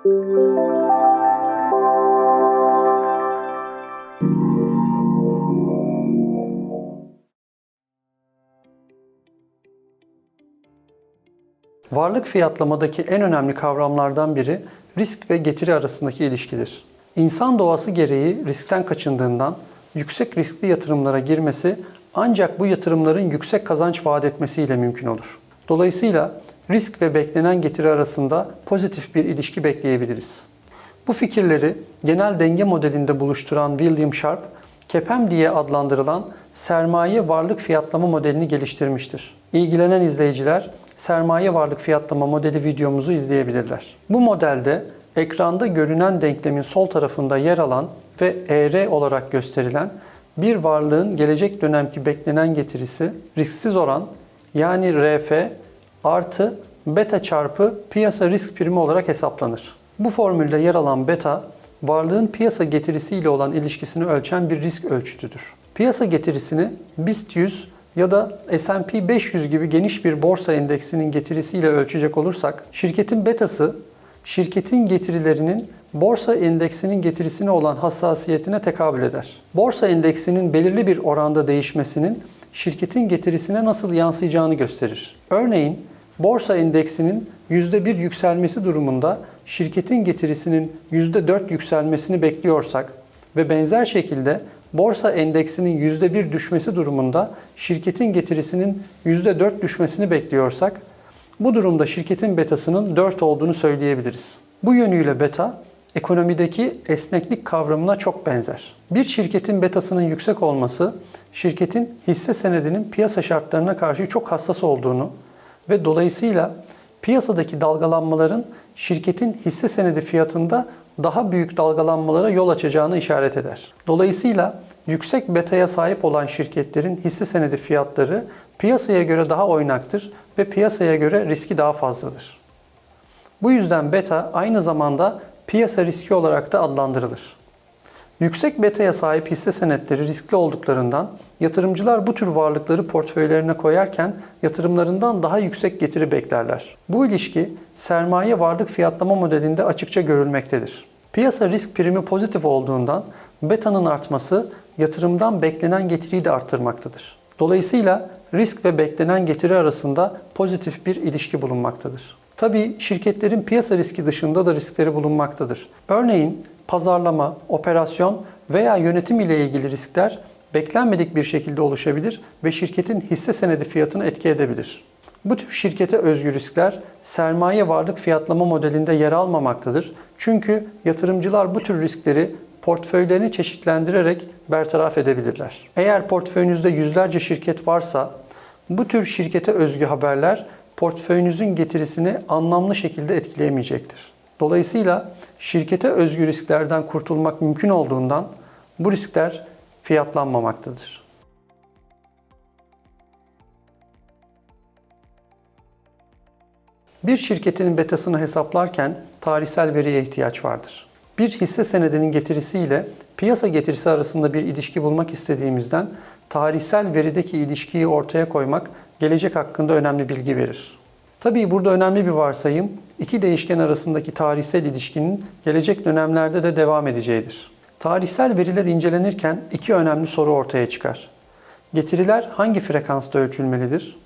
Varlık fiyatlamadaki en önemli kavramlardan biri risk ve getiri arasındaki ilişkidir. İnsan doğası gereği riskten kaçındığından yüksek riskli yatırımlara girmesi ancak bu yatırımların yüksek kazanç vaat etmesiyle mümkün olur. Dolayısıyla risk ve beklenen getiri arasında pozitif bir ilişki bekleyebiliriz. Bu fikirleri genel denge modelinde buluşturan William Sharp, KEPEM diye adlandırılan sermaye varlık fiyatlama modelini geliştirmiştir. İlgilenen izleyiciler sermaye varlık fiyatlama modeli videomuzu izleyebilirler. Bu modelde ekranda görünen denklemin sol tarafında yer alan ve ER olarak gösterilen bir varlığın gelecek dönemki beklenen getirisi risksiz oran yani RF artı beta çarpı piyasa risk primi olarak hesaplanır. Bu formülde yer alan beta varlığın piyasa getirisiyle olan ilişkisini ölçen bir risk ölçütüdür. Piyasa getirisini BIST 100 ya da S&P 500 gibi geniş bir borsa endeksinin getirisiyle ölçecek olursak şirketin betası şirketin getirilerinin borsa endeksinin getirisine olan hassasiyetine tekabül eder. Borsa endeksinin belirli bir oranda değişmesinin şirketin getirisine nasıl yansıyacağını gösterir. Örneğin borsa endeksinin %1 yükselmesi durumunda şirketin getirisinin %4 yükselmesini bekliyorsak ve benzer şekilde borsa endeksinin %1 düşmesi durumunda şirketin getirisinin %4 düşmesini bekliyorsak bu durumda şirketin betasının 4 olduğunu söyleyebiliriz. Bu yönüyle beta ekonomideki esneklik kavramına çok benzer. Bir şirketin betasının yüksek olması şirketin hisse senedinin piyasa şartlarına karşı çok hassas olduğunu ve dolayısıyla piyasadaki dalgalanmaların şirketin hisse senedi fiyatında daha büyük dalgalanmalara yol açacağını işaret eder. Dolayısıyla yüksek betaya sahip olan şirketlerin hisse senedi fiyatları piyasaya göre daha oynaktır ve piyasaya göre riski daha fazladır. Bu yüzden beta aynı zamanda piyasa riski olarak da adlandırılır. Yüksek betaya sahip hisse senetleri riskli olduklarından yatırımcılar bu tür varlıkları portföylerine koyarken yatırımlarından daha yüksek getiri beklerler. Bu ilişki sermaye varlık fiyatlama modelinde açıkça görülmektedir. Piyasa risk primi pozitif olduğundan beta'nın artması yatırımdan beklenen getiriyi de arttırmaktadır. Dolayısıyla risk ve beklenen getiri arasında pozitif bir ilişki bulunmaktadır. Tabii şirketlerin piyasa riski dışında da riskleri bulunmaktadır. Örneğin pazarlama, operasyon veya yönetim ile ilgili riskler beklenmedik bir şekilde oluşabilir ve şirketin hisse senedi fiyatını etki edebilir. Bu tür şirkete özgü riskler sermaye varlık fiyatlama modelinde yer almamaktadır. Çünkü yatırımcılar bu tür riskleri portföylerini çeşitlendirerek bertaraf edebilirler. Eğer portföyünüzde yüzlerce şirket varsa bu tür şirkete özgü haberler portföyünüzün getirisini anlamlı şekilde etkileyemeyecektir. Dolayısıyla şirkete özgü risklerden kurtulmak mümkün olduğundan bu riskler fiyatlanmamaktadır. Bir şirketin betasını hesaplarken tarihsel veriye ihtiyaç vardır. Bir hisse senedinin getirisiyle piyasa getirisi arasında bir ilişki bulmak istediğimizden tarihsel verideki ilişkiyi ortaya koymak gelecek hakkında önemli bilgi verir. Tabii burada önemli bir varsayım, iki değişken arasındaki tarihsel ilişkinin gelecek dönemlerde de devam edeceğidir. Tarihsel veriler incelenirken iki önemli soru ortaya çıkar. Getiriler hangi frekansta ölçülmelidir?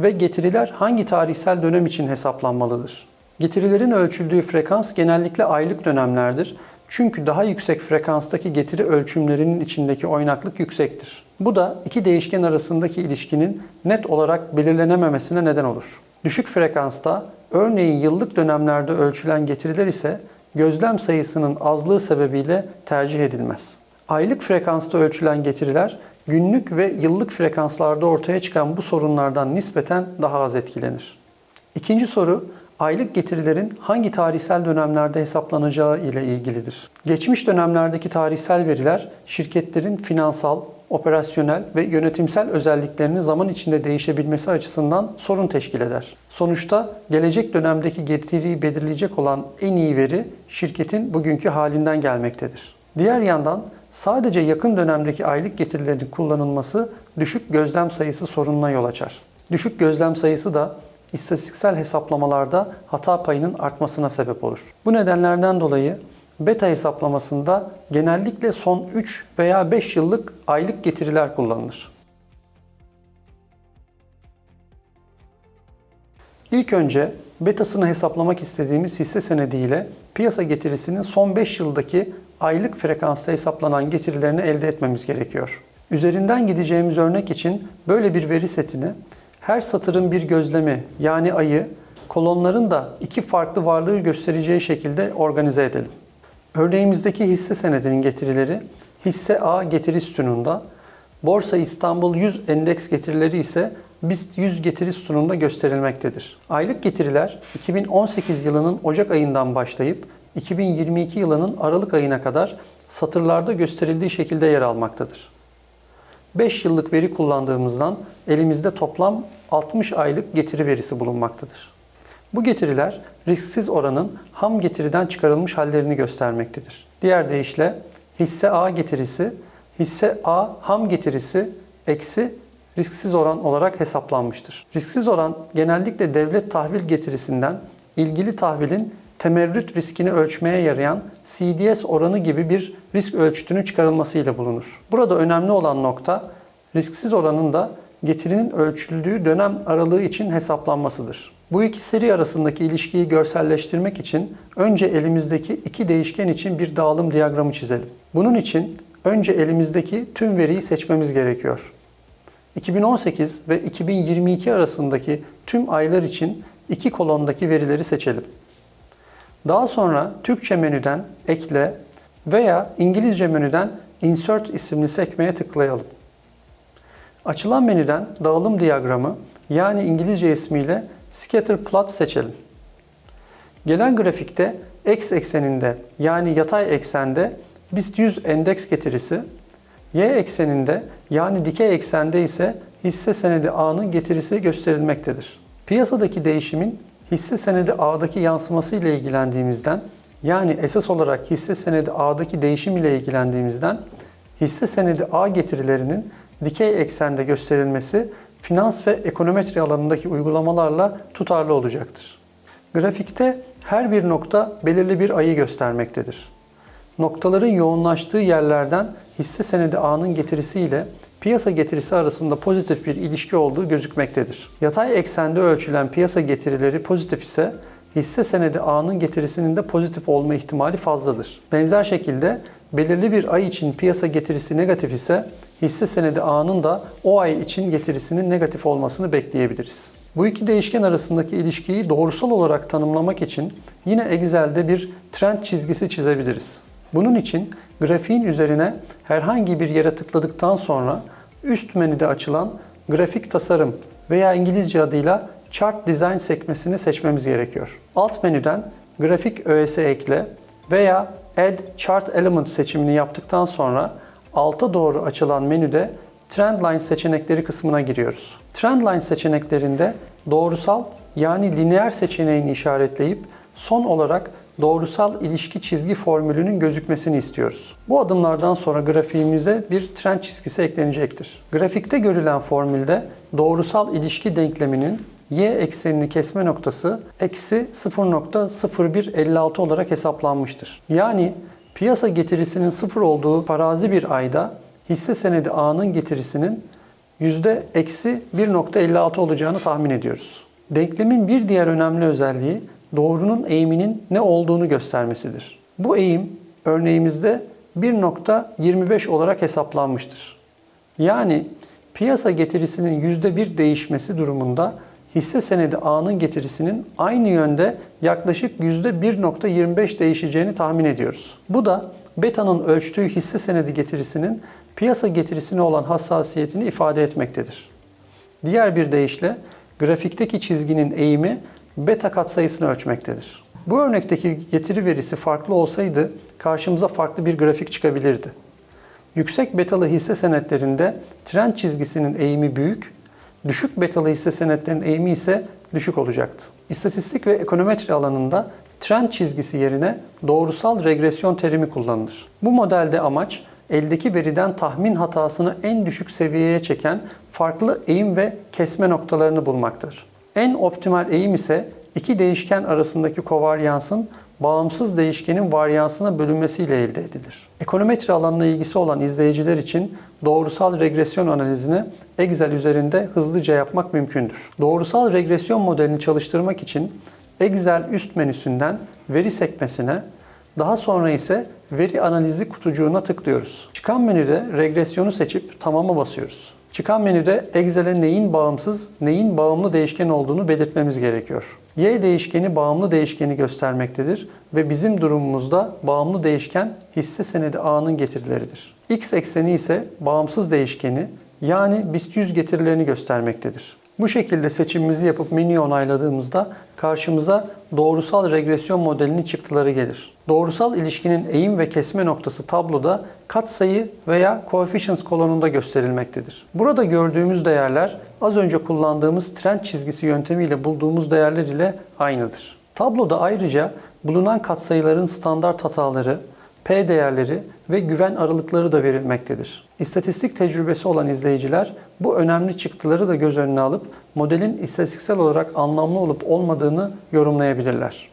Ve getiriler hangi tarihsel dönem için hesaplanmalıdır? Getirilerin ölçüldüğü frekans genellikle aylık dönemlerdir. Çünkü daha yüksek frekanstaki getiri ölçümlerinin içindeki oynaklık yüksektir. Bu da iki değişken arasındaki ilişkinin net olarak belirlenememesine neden olur. Düşük frekansta, örneğin yıllık dönemlerde ölçülen getiriler ise gözlem sayısının azlığı sebebiyle tercih edilmez. Aylık frekansta ölçülen getiriler günlük ve yıllık frekanslarda ortaya çıkan bu sorunlardan nispeten daha az etkilenir. İkinci soru, aylık getirilerin hangi tarihsel dönemlerde hesaplanacağı ile ilgilidir. Geçmiş dönemlerdeki tarihsel veriler şirketlerin finansal, operasyonel ve yönetimsel özelliklerini zaman içinde değişebilmesi açısından sorun teşkil eder. Sonuçta gelecek dönemdeki getiriyi belirleyecek olan en iyi veri şirketin bugünkü halinden gelmektedir. Diğer yandan sadece yakın dönemdeki aylık getirilerin kullanılması düşük gözlem sayısı sorununa yol açar. Düşük gözlem sayısı da istatistiksel hesaplamalarda hata payının artmasına sebep olur. Bu nedenlerden dolayı beta hesaplamasında genellikle son 3 veya 5 yıllık aylık getiriler kullanılır. İlk önce betasını hesaplamak istediğimiz hisse senedi ile piyasa getirisinin son 5 yıldaki aylık frekansta hesaplanan getirilerini elde etmemiz gerekiyor. Üzerinden gideceğimiz örnek için böyle bir veri setini her satırın bir gözlemi yani ayı, kolonların da iki farklı varlığı göstereceği şekilde organize edelim. Örneğimizdeki hisse senedinin getirileri hisse A getiri sütununda, Borsa İstanbul 100 endeks getirileri ise BIST 100 getiri sütununda gösterilmektedir. Aylık getiriler 2018 yılının Ocak ayından başlayıp 2022 yılının Aralık ayına kadar satırlarda gösterildiği şekilde yer almaktadır. 5 yıllık veri kullandığımızdan elimizde toplam 60 aylık getiri verisi bulunmaktadır. Bu getiriler risksiz oranın ham getiriden çıkarılmış hallerini göstermektedir. Diğer deyişle hisse A getirisi, hisse A ham getirisi eksi risksiz oran olarak hesaplanmıştır. Risksiz oran genellikle devlet tahvil getirisinden ilgili tahvilin temerrüt riskini ölçmeye yarayan CDS oranı gibi bir risk ölçütünün çıkarılmasıyla bulunur. Burada önemli olan nokta risksiz oranın da getirinin ölçüldüğü dönem aralığı için hesaplanmasıdır. Bu iki seri arasındaki ilişkiyi görselleştirmek için önce elimizdeki iki değişken için bir dağılım diyagramı çizelim. Bunun için önce elimizdeki tüm veriyi seçmemiz gerekiyor. 2018 ve 2022 arasındaki tüm aylar için iki kolondaki verileri seçelim. Daha sonra Türkçe menüden ekle veya İngilizce menüden insert isimli sekmeye tıklayalım. Açılan menüden dağılım diyagramı yani İngilizce ismiyle scatter plot seçelim. Gelen grafikte x ekseninde yani yatay eksende BIST 100 endeks getirisi, y ekseninde yani dikey eksende ise hisse senedi A'nın getirisi gösterilmektedir. Piyasadaki değişimin hisse senedi A'daki yansıması ile ilgilendiğimizden yani esas olarak hisse senedi A'daki değişim ile ilgilendiğimizden hisse senedi A getirilerinin dikey eksende gösterilmesi finans ve ekonometri alanındaki uygulamalarla tutarlı olacaktır. Grafikte her bir nokta belirli bir ayı göstermektedir. Noktaların yoğunlaştığı yerlerden hisse senedi A'nın getirisi ile piyasa getirisi arasında pozitif bir ilişki olduğu gözükmektedir. Yatay eksende ölçülen piyasa getirileri pozitif ise hisse senedi A'nın getirisinin de pozitif olma ihtimali fazladır. Benzer şekilde belirli bir ay için piyasa getirisi negatif ise hisse senedi A'nın da o ay için getirisinin negatif olmasını bekleyebiliriz. Bu iki değişken arasındaki ilişkiyi doğrusal olarak tanımlamak için yine Excel'de bir trend çizgisi çizebiliriz. Bunun için grafiğin üzerine herhangi bir yere tıkladıktan sonra üst menüde açılan grafik tasarım veya İngilizce adıyla Chart Design sekmesini seçmemiz gerekiyor. Alt menüden grafik öğesi ekle veya Add Chart Element seçimini yaptıktan sonra alta doğru açılan menüde Trendline seçenekleri kısmına giriyoruz. Trendline seçeneklerinde doğrusal yani lineer seçeneğini işaretleyip son olarak doğrusal ilişki çizgi formülünün gözükmesini istiyoruz. Bu adımlardan sonra grafiğimize bir trend çizgisi eklenecektir. Grafikte görülen formülde doğrusal ilişki denkleminin y eksenini kesme noktası eksi 0.0156 olarak hesaplanmıştır. Yani piyasa getirisinin sıfır olduğu farazi bir ayda hisse senedi A'nın getirisinin yüzde eksi 1.56 olacağını tahmin ediyoruz. Denklemin bir diğer önemli özelliği doğrunun eğiminin ne olduğunu göstermesidir. Bu eğim örneğimizde 1.25 olarak hesaplanmıştır. Yani piyasa getirisinin %1 değişmesi durumunda hisse senedi A'nın getirisinin aynı yönde yaklaşık %1.25 değişeceğini tahmin ediyoruz. Bu da beta'nın ölçtüğü hisse senedi getirisinin piyasa getirisine olan hassasiyetini ifade etmektedir. Diğer bir deyişle grafikteki çizginin eğimi beta katsayısını ölçmektedir. Bu örnekteki getiri verisi farklı olsaydı karşımıza farklı bir grafik çıkabilirdi. Yüksek betalı hisse senetlerinde trend çizgisinin eğimi büyük, düşük betalı hisse senetlerinin eğimi ise düşük olacaktı. İstatistik ve ekonometri alanında trend çizgisi yerine doğrusal regresyon terimi kullanılır. Bu modelde amaç eldeki veriden tahmin hatasını en düşük seviyeye çeken farklı eğim ve kesme noktalarını bulmaktır. En optimal eğim ise iki değişken arasındaki kovaryansın bağımsız değişkenin varyansına bölünmesiyle elde edilir. Ekonometri alanına ilgisi olan izleyiciler için doğrusal regresyon analizini Excel üzerinde hızlıca yapmak mümkündür. Doğrusal regresyon modelini çalıştırmak için Excel üst menüsünden veri sekmesine, daha sonra ise veri analizi kutucuğuna tıklıyoruz. Çıkan menüde regresyonu seçip tamama basıyoruz. Çıkan menüde Excel'e neyin bağımsız, neyin bağımlı değişken olduğunu belirtmemiz gerekiyor. Y değişkeni bağımlı değişkeni göstermektedir ve bizim durumumuzda bağımlı değişken hisse senedi A'nın getirileridir. X ekseni ise bağımsız değişkeni yani BIST 100 getirilerini göstermektedir. Bu şekilde seçimimizi yapıp menüyü onayladığımızda karşımıza doğrusal regresyon modelinin çıktıları gelir. Doğrusal ilişkinin eğim ve kesme noktası tabloda katsayı veya coefficients kolonunda gösterilmektedir. Burada gördüğümüz değerler az önce kullandığımız trend çizgisi yöntemiyle bulduğumuz değerler ile aynıdır. Tabloda ayrıca bulunan katsayıların standart hataları, P değerleri ve güven aralıkları da verilmektedir. İstatistik tecrübesi olan izleyiciler bu önemli çıktıları da göz önüne alıp modelin istatistiksel olarak anlamlı olup olmadığını yorumlayabilirler.